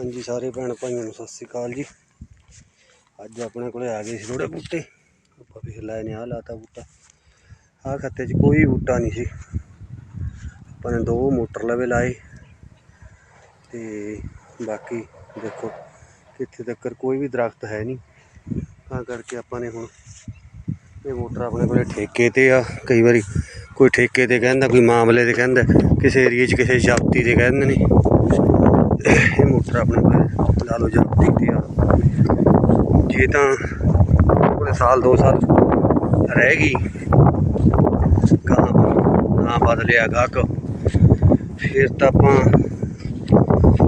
ਹਾਂਜੀ, ਸਾਰੇ ਭੈਣ ਭਾਈਆਂ ਨੂੰ ਸਤਿ ਸ੍ਰੀ ਅਕਾਲ ਜੀ। ਅੱਜ ਆਪਣੇ ਕੋਲੇ ਆ ਗਏ ਸੀ ਥੋੜੇ ਬੂਟੇ। ਆਪਾਂ ਫਿਰ ਲਾਏ ਨੇ ਆ ਲਾਤਾ ਬੂਟਾ। ਆਹ ਖੱਤੇ 'ਚ ਕੋਈ ਬੂਟਾ ਨਹੀਂ ਸੀ। ਆਪਾਂ ਨੇ ਦੋ ਮੋਟਰ ਲਵੇ ਲਾਏ। ਤੇ ਬਾਕੀ ਦੇਖੋ ਕਿੱਥੇ ਤੱਕ ਕੋਈ ਵੀ ਦਰਖਤ ਹੈ ਨਹੀਂ। ਤਾਂ ਕਰਕੇ ਆਪਾਂ ਨੇ ਹੁਣ ਇਹ ਮੋਟਰ ਆਪਣੇ ਕੋਲੇ ਠੇਕੇ ਤੇ ਆ। ਕਈ ਵਾਰੀ ਕੋਈ ਠੇਕੇ ਤੇ ਕਹਿੰਦਾ, ਕੋਈ ਮਾਮਲੇ ਤੇ ਕਹਿੰਦਾ, ਕਿਸੇ ਏਰੀਏ 'ਚ ਕਿਸੇ ਜ਼ਾਬਤੀ ਤੇ ਕਹਿੰਦੇ ਨੇ। ਇਹ ਮੋਟਰ ਆਪਣੇ ਕੋਲ ਲਾ ਲਓ ਜ਼ਾਬਤੀ ਤੇ ਆ ਜੇ ਤਾਂ ਉਹਨੇ ਸਾਲ, ਦੋ ਸਾਲ ਰਹਿ ਗਈ ਗਾਂ ਨਾ ਬਦਲਿਆ ਗਾਹਕ, ਫਿਰ ਤਾਂ ਆਪਾਂ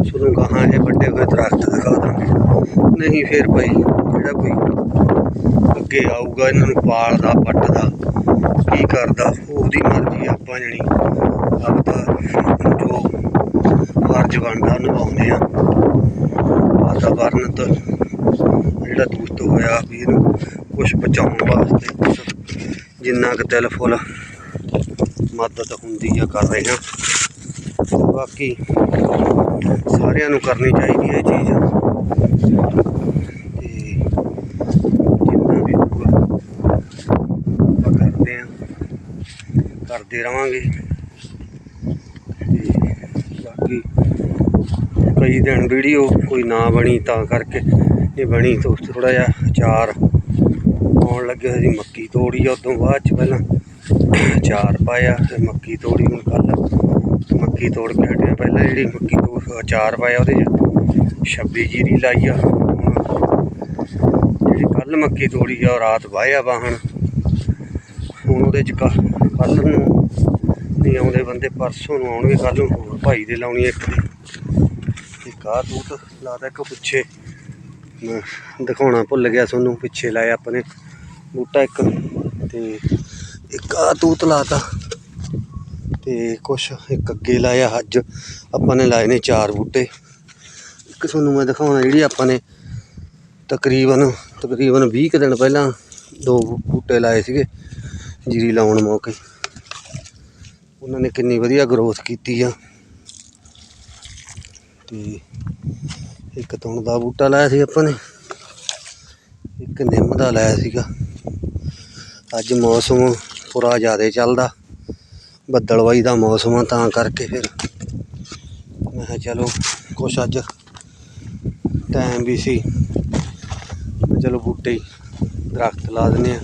ਸੁਣੋ ਗਾਹਾਂ ਇਹ ਵੱਡੇ ਹੋਏ ਦਰਖਤ ਦਿਖਾ ਦਾਂਗੇ। ਨਹੀਂ ਫਿਰ ਭਾਈ ਜਿਹੜਾ ਕੋਈ ਅੱਗੇ ਆਊਗਾ, ਇਹਨਾਂ ਨੂੰ ਪਾਲਦਾ, ਪੱਟਦਾ, ਕੀ ਕਰਦਾ, ਉਹਦੀ ਮਰਜ਼ੀ ਆਪਾਂ ਜਣੀ। ਆਪਦਾ ਜੋ ਫਰਜ਼ ਬਣਦਾ, ਨਿਭਾਉਂਦੇ ਆ। ਵਾਤਾਵਰਨ ਤੋਂ ਜਿਹੜਾ ਦੂਸ਼ਿਤ ਹੋਇਆ ਵੀ ਇਹਨੂੰ ਕੁਝ ਬਚਾਉਣ ਵਾਸਤੇ ਜਿੰਨਾ ਕੁ ਦਿਲ ਫੁੱਲ ਮਦਦ ਹੁੰਦੀ ਆ ਕਰ ਰਹੇ ਹਾਂ ਬਾਕੀ ਸਾਰਿਆਂ ਨੂੰ ਕਰਨੀ ਚਾਹੀਦੀ ਹੈ ਇਹ ਚੀਜ਼। ਤੇ ਜਿੰਨਾ ਵੀ ਆਪਾਂ ਕਰਦੇ ਆ। ਕਰਦੇ ਰਵਾਂਗੇ ਤੇ ਬਾਕੀ ਕਈ ਦਿਨ ਵੀਡੀਓ ਕੋਈ ਨਾ ਬਣੀ ਤਾਂ ਕਰਕੇ ਇਹ ਬਣੀ ਤਾਂ ਥੋੜਾ ਜਿਹਾ ਅਚਾਰ ਆਉਣ ਲੱਗਿਆ ਸੀ, ਮੱਕੀ ਤੋੜੀ ਆ, ਉਦੋਂ ਬਾਅਦ ਚ ਪਹਿਲਾਂ ਅਚਾਰ ਪਾਇਆ ਫਿਰ ਮੱਕੀ ਤੋੜੀ, ਹੁਣ ਕੱਲ ਮੱਕੀ ਤੋੜ ਕੇ ਹਟਿਆ। ਪਹਿਲਾਂ ਜਿਹੜੀ ਮੱਕੀ ਤੋਂ ਅਚਾਰ ਪਾਇਆ ਉਹਦੇ ਚ 26 ਜੀਰੀ ਲਾਈ ਆ। ਹੁਣ ਜਿਹੜੀ ਕੱਲ ਮੱਕੀ ਤੋੜੀ ਆ, ਉਹ ਰਾਤ ਵਾਹਿਆ ਵਾਹਣ ਹੁਣ। ਉਹਦੇ ਚ ਕੱਲ ਨੂੰ ਨਹੀਂ ਆਉਂਦੇ ਬੰਦੇ, ਪਰਸੋਂ ਨੂੰ ਆਉਣਗੇ ਕੱਲ ਨੂੰ ਹੋਰ ਭਾਈ ਦੇ ਲਾਉਣੀ ਇੱਕ ਦੀ। ਇੱਕ ਆਹ ਤੂਤ ਲਾਦਾ ਇੱਕ ਪਿੱਛੇ। ਦਿਖਾਉਣਾ ਭੁੱਲ ਗਿਆ ਤੁਹਾਨੂੰ, ਪਿੱਛੇ ਲਾਇਆ ਨੇ ਬੂਟਾ ਇੱਕ। ਤੇ ਇੱਕ ਆਹ ਤੂਤ ਲਾਤਾ। ਤੇ ਕੁਛ ਇੱਕ ਅੱਗੇ ਲਾਇਆ ਅੱਜ। ਆਪਾਂ ਨੇ ਲਾਏ ਨੇ ਚਾਰ ਬੂਟੇ। ਇੱਕ ਤੁਹਾਨੂੰ ਮੈਂ ਦਿਖਾਉਣਾ ਜਿਹੜੀ ਆਪਾਂ ਨੇ ਤਕਰੀਬਨ ਤਕਰੀਬਨ 20 ਕੁ ਦਿਨ ਪਹਿਲਾਂ ਦੋ ਬੂਟੇ ਲਾਏ ਸੀਗੇ ਜੀਰੀ ਲਾਉਣ ਮੌਕੇ। ਉਹਨਾਂ ਨੇ ਕਿੰਨੀ ਵਧੀਆ ਗਰੋਥ ਕੀਤੀ ਆ। ਤੇ ਇੱਕ ਤੁਣ ਦਾ ਬੂਟਾ ਲਾਇਆ ਸੀ ਆਪਾਂ ਨੇ, ਇੱਕ ਨਿੰਮ ਦਾ ਲਾਇਆ ਸੀਗਾ। ਅੱਜ ਮੌਸਮ ਪੂਰਾ ਜ਼ਿਆਦਾ ਚੱਲਦਾ, ਬੱਦਲਵਾਈ ਦਾ ਮੌਸਮ ਆ ਤਾਂ ਕਰਕੇ ਫਿਰ। ਮੈਂ ਕਿਹਾ ਚਲੋ ਕੁਛ ਅੱਜ ਟਾਈਮ ਵੀ ਸੀ। ਚਲੋ ਬੂਟੇ ਦਰਖਤ ਲਾ ਦਿੰਦੇ ਆ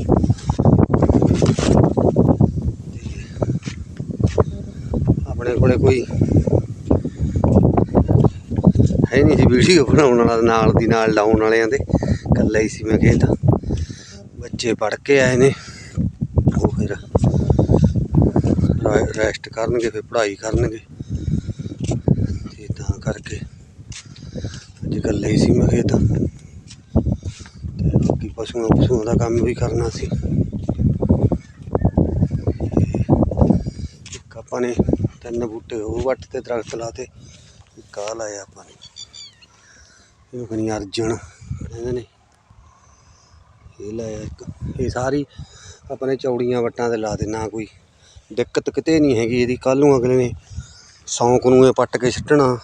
ਆਪਣੇ ਕੋਲੇ ਕੋਈ ਹੈ ਨਹੀਂ ਸੀ ਵੀਡੀਓ ਬਣਾਉਣ ਵਾਲਾ, ਨਾਲ ਦੀ ਨਾਲ ਲਾਉਣ ਵਾਲਿਆਂ ਦੇ। ਇਕੱਲਾ ਹੀ ਸੀ ਮੈਂ ਖੇਤ ਬੱਚੇ ਪੜ ਕੇ ਆਏ ਨੇ। ਉਹ ਫਿਰ ਰੈਸਟ ਕਰਨਗੇ, ਫਿਰ ਪੜ੍ਹਾਈ ਕਰਨਗੇ। ਤੇ ਤਾਂ ਕਰਕੇ ਅੱਜ ਇਕੱਲਾ ਹੀ ਸੀ ਮੈਂ ਖੇਤ ਤੇ ਬਾਕੀ ਪਸ਼ੂਆਂ ਪਸ਼ੂਆਂ ਦਾ ਕੰਮ ਵੀ ਕਰਨਾ ਸੀ। ਇੱਕ ਆਪਾਂ ਨੇ ਤਿੰਨ ਬੂਟੇ ਉਹ ਵੱਟ ਤੇ ਦਰਖਤ ਲਾਤੇ, ਇੱਕ ਲਾਇਆ ਆਪਾਂ ਨੇ। ਇਹਨੂੰ ਕਹਿੰਦੀ ਅਰਜਨ ਕਹਿੰਦੇ ਨੇ। ਇਹ ਲਾਇਆ ਇੱਕ, ਇਹ ਸਾਰੀ ਆਪਣੇ ਚੌੜੀਆਂ ਵੱਟਾਂ ਤੇ ਲਾ ਦੇ ਨਾ ਕੋਈ। ਦਿੱਕਤ ਕਿਤੇ ਨਹੀਂ ਹੈਗੀ ਇਹਦੀ ਕੱਲ ਨੂੰ ਅਗਲੇ ਨੇ ਸੌਂਕ ਨੂੰ ਇਹ ਪੱਟ ਕੇ ਸਿੱਟਣਾ।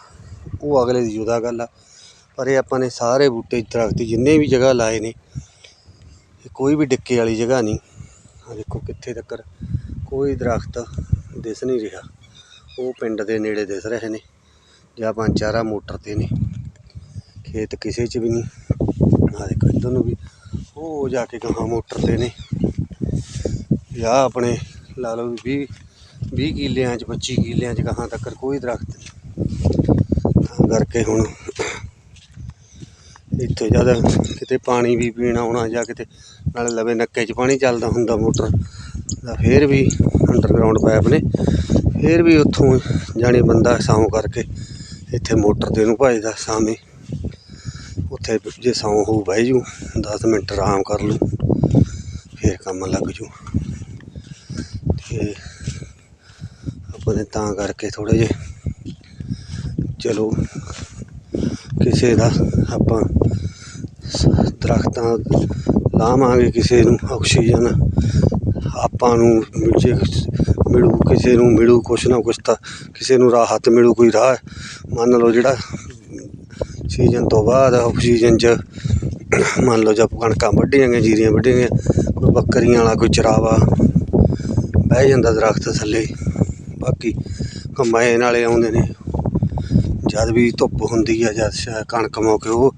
ਉਹ ਅਗਲੇ ਦੀ ਜੁਦਾ ਗੱਲ ਆ। ਪਰ ਇਹ ਆਪਾਂ ਨੇ ਸਾਰੇ ਬੂਟੇ ਦਰਖਤ ਜਿੰਨੇ ਵੀ ਜਗ੍ਹਾ ਲਾਏ ਨੇ, ਇਹ ਕੋਈ ਵੀ ਡਿੱਕੇ ਵਾਲੀ ਜਗ੍ਹਾ ਨਹੀਂ। ਆ ਦੇਖੋ ਕਿੱਥੇ ਤੱਕ ਕੋਈ ਦਰਖਤ ਦਿਸ ਨਹੀਂ ਰਿਹਾ। ਉਹ ਪਿੰਡ ਦੇ ਨੇੜੇ ਦਿਸ ਰਹੇ ਨੇ, ਜਾਂ ਪੰਜ ਚਾਰਾ ਮੋਟਰ ਤੇ ਨੇ। ਖੇਤ ਕਿਸੇ 'ਚ ਵੀ ਨਹੀਂ। ਆ ਦੇਖੋ ਇੱਧਰ ਨੂੰ ਵੀ ਉਹ ਜਾ ਕੇ ਗਾਹਾਂ ਮੋਟਰ ਤੇ ਨੇ। ਜਾਂ ਆਪਣੇ ਲਾ ਲਓ ਵੀ 20 20 ਕਿੱਲਿਆਂ 'ਚ 25 ਕਿੱਲਿਆਂ 'ਚ ਗਾਹਾਂ ਤੱਕ ਕੋਈ ਦਰਖਤ ਨਹੀਂ। ਤਾਂ ਕਰਕੇ ਹੁਣ ਇੱਥੇ ਜਦ ਕਿਤੇ ਪਾਣੀ ਵੀ ਪੀਣਾ ਆਉਣਾ ਜਾਂ ਕਿਤੇ ਨਾਲੇ ਲਵੇ ਨੱਕੇ 'ਚ ਪਾਣੀ ਚੱਲਦਾ ਹੁੰਦਾ ਮੋਟਰ ਦਾ ਫੇਰ ਵੀ ਅੰਡਰਗਰਾਉਂਡ ਪਾਈਪ ਨੇ। ਫੇਰ ਵੀ ਉੱਥੋਂ ਜਾਣੀ ਬੰਦਾ ਸਾਉਂ ਕਰਕੇ ਇੱਥੇ ਮੋਟਰ ਦੇ ਨੂੰ ਭਜਦਾ ਸਾਵੇਂ ਉੱਥੇ ਜੇ ਸੌਂ ਹੋਊ ਬਹਿ ਜੂ 10 ਮਿੰਟ ਆਰਾਮ ਕਰ ਲੂ ਫਿਰ ਕੰਮ ਲੱਗ ਜੂ। ਤੇ ਆਪਾਂ ਨੇ ਤਾਂ ਕਰਕੇ ਥੋੜੇ ਜੇ ਚਲੋ ਕਿਸੇ ਦਾ ਆਪਾਂ ਦਰਖਤਾਂ ਲਾਵਾਂਗੇ ਕਿਸੇ ਨੂੰ ਆਕਸੀਜਨ, ਆਪਾਂ ਨੂੰ ਜੇ ਮਿਲੂ ਕਿਸੇ ਨੂੰ ਮਿਲੂ ਕੁਛ ਨਾ ਕੁਛ ਤਾਂ ਕਿਸੇ ਨੂੰ ਰਾਹਤ ਮਿਲੂ, ਕੋਈ ਰਾਹ ਮੰਨ ਲਓ ਜਿਹੜਾ ਸੀਜ਼ਨ ਤੋਂ ਬਾਅਦ ਆਫ ਸੀਜ਼ਨ 'ਚ ਮੰਨ ਲਓ ਜਦ ਕਣਕਾਂ ਵੱਢੀਆਂ ਗਈਆਂ, ਜੀਰੀਆਂ ਵੱਢੀਆਂ ਗਈਆਂ, ਕੋਈ ਬੱਕਰੀਆਂ ਵਾਲਾ ਕੋਈ ਚਰਾਵਾ ਬਹਿ ਜਾਂਦਾ ਦਰੱਖਤ ਥੱਲੇ। ਬਾਕੀ ਕੰਬਾਈਨ ਵਾਲੇ ਆਉਂਦੇ ਨੇ। ਜਦ ਵੀ ਧੁੱਪ ਹੁੰਦੀ ਆ, ਜਦ ਸ਼- ਕਣਕ ਮੌਕੇ ਉਹ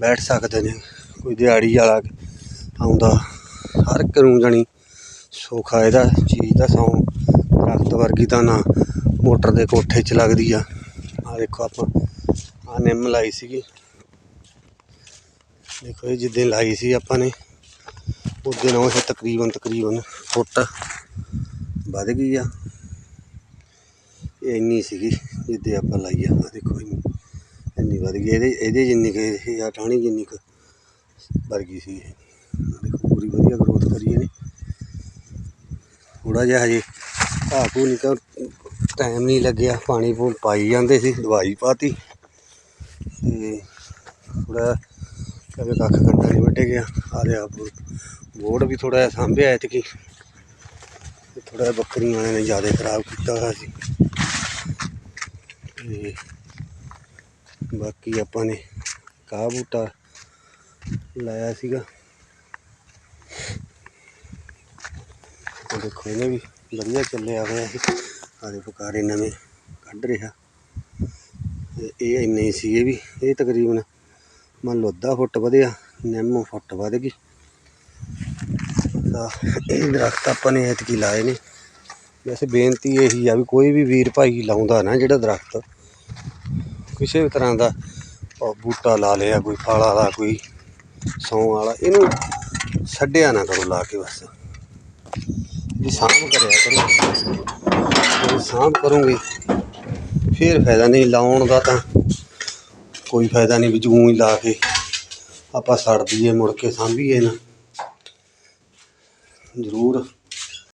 ਬੈਠ ਸਕਦੇ ਨੇ। ਕੋਈ ਦਿਹਾੜੀ ਵਾਲਾ ਆਉਂਦਾ, ਹਰ ਇੱਕ ਨੂੰ ਜਾਣੀ ਸੌਖਾ ਇਹਦਾ ਚੀਜ਼ ਦਾ ਸੌਂ ਦਰਖਤ ਵਰਗੀ ਤਾਂ ਨਾ ਮੋਟਰ ਦੇ ਕੋਠੇ 'ਚ ਲੱਗਦੀ ਆ। ਆ ਦੇਖੋ ਆਪਾਂ ਆ ਨਿੰਮ ਲਾਈ ਸੀਗੀ। ਦੇਖੋ ਇਹ ਜਿੱਦਾਂ ਲਾਈ ਸੀ ਆਪਾਂ ਨੇ, ਉਸ ਦਿਨ ਉਹ ਤਕਰੀਬਨ ਤਕਰੀਬਨ ਫੁੱਟ ਵੱਧ ਗਈ ਆ। ਇਹ ਇੰਨੀ ਸੀਗੀ ਜਿੱਦੇ ਆਪਾਂ ਲਾਈ ਆ। ਆਹ ਦੇਖੋ ਇੰਨੀ ਵੱਧ ਗਈ। ਇਹਦੇ ਇਹਦੇ ਜਿੰਨੀ ਕੁ ਇਹ ਆ, ਟਾਹਣੀ ਜਿੰਨੀ ਕੁ ਵਰਗੀ ਸੀ। ਇਹ ਦੇਖੋ ਪੂਰੀ ਵਧੀਆ ਗਰੋਥ ਕਰੀ ਇਹਨੇ। ਥੋੜਾ ਜਿਹਾ ਹਜੇ ਘਾਹ ਘੂ ਨਹੀਂ ਕਰ ਟਾਈਮ ਨਹੀਂ ਲੱਗਿਆ। ਪਾਣੀ ਪੂ ਪਾਈ ਜਾਂਦੇ ਸੀ, ਦਵਾਈ ਪਾਤੀ। ਤੇ ਥੋੜਾ ਕਦੇ ਕੱਖ ਕੰਡਾ ਨਹੀਂ ਵੱਢੇ ਗਿਆ। ਆ ਰਿਹਾ ਬੋਰਡ ਵੀ ਥੋੜਾ ਜਿਹਾ ਸਾਂਭਿਆ ਐਤਕੀ। ਤੇ ਥੋੜਾ ਜਿਹਾ ਬੱਕਰੀਆਂ ਵਾਲਿਆਂ ਨੇ ਜ਼ਿਆਦਾ ਖਰਾਬ ਕੀਤਾ ਹੋਇਆ ਸੀ। ਤੇ ਬਾਕੀ ਆਪਾਂ ਨੇ ਕਾਹ ਬੂਟਾ ਲਾਇਆ ਸੀਗਾ। ਦੇਖੋ ਇਹਨੇ ਵੀ ਵਧੀਆ ਚੱਲਿਆ ਹੋਇਆ ਸੀ। ਆਦੇ ਫੁਕਾਰੇ ਨਵੇਂ ਕੱਢ ਰਿਹਾ। ਤੇ ਇਹ ਇੰਨੇ ਹੀ ਸੀ ਇਹ ਵੀ, ਇਹ ਤਕਰੀਬਨ ਮੰਨ ਲਓ ਅੱਧਾ ਫੁੱਟ ਵਧਿਆ, ਨਿੰਮ ਫੁੱਟ ਵਧ ਗਈ। ਤਾਂ ਇਹ ਦਰਖਤ ਆਪਾਂ ਨੇ ਐਤਕੀ ਲਾਏ ਨੇ। ਵੈਸੇ ਬੇਨਤੀ ਇਹੀ ਆ ਵੀ ਕੋਈ ਵੀ ਵੀਰ ਭਾਈ ਲਾਉਂਦਾ ਨਾ ਜਿਹੜਾ ਦਰਖਤ, ਕਿਸੇ ਵੀ ਤਰ੍ਹਾਂ ਦਾ ਬੂਟਾ ਲਾ ਲਿਆ, ਕੋਈ ਫਲ ਵਾਲਾ, ਕੋਈ ਸੌਂ ਵਾਲਾ, ਇਹਨੂੰ ਛੱਡਿਆ ਨਾ ਕਰੋ ਲਾ ਕੇ ਬਸ। ਵੀ ਸਾਂਭ ਕਰਿਆ ਕਰੋ। ਸਾਂਭ ਕਰੋਗੇ ਫਿਰ ਫਾਇਦਾ ਨਹੀਂ ਲਾਉਣ ਦਾ ਤਾਂ। ਕੋਈ ਫਾਇਦਾ ਨਹੀਂ ਵੀ ਜੂੰ ਹੀ ਲਾ ਕੇ ਆਪਾਂ ਸੜ ਦਈਏ ਮੁੜ ਕੇ ਸਾਂਭੀਏ ਨਾ। ਜ਼ਰੂਰ।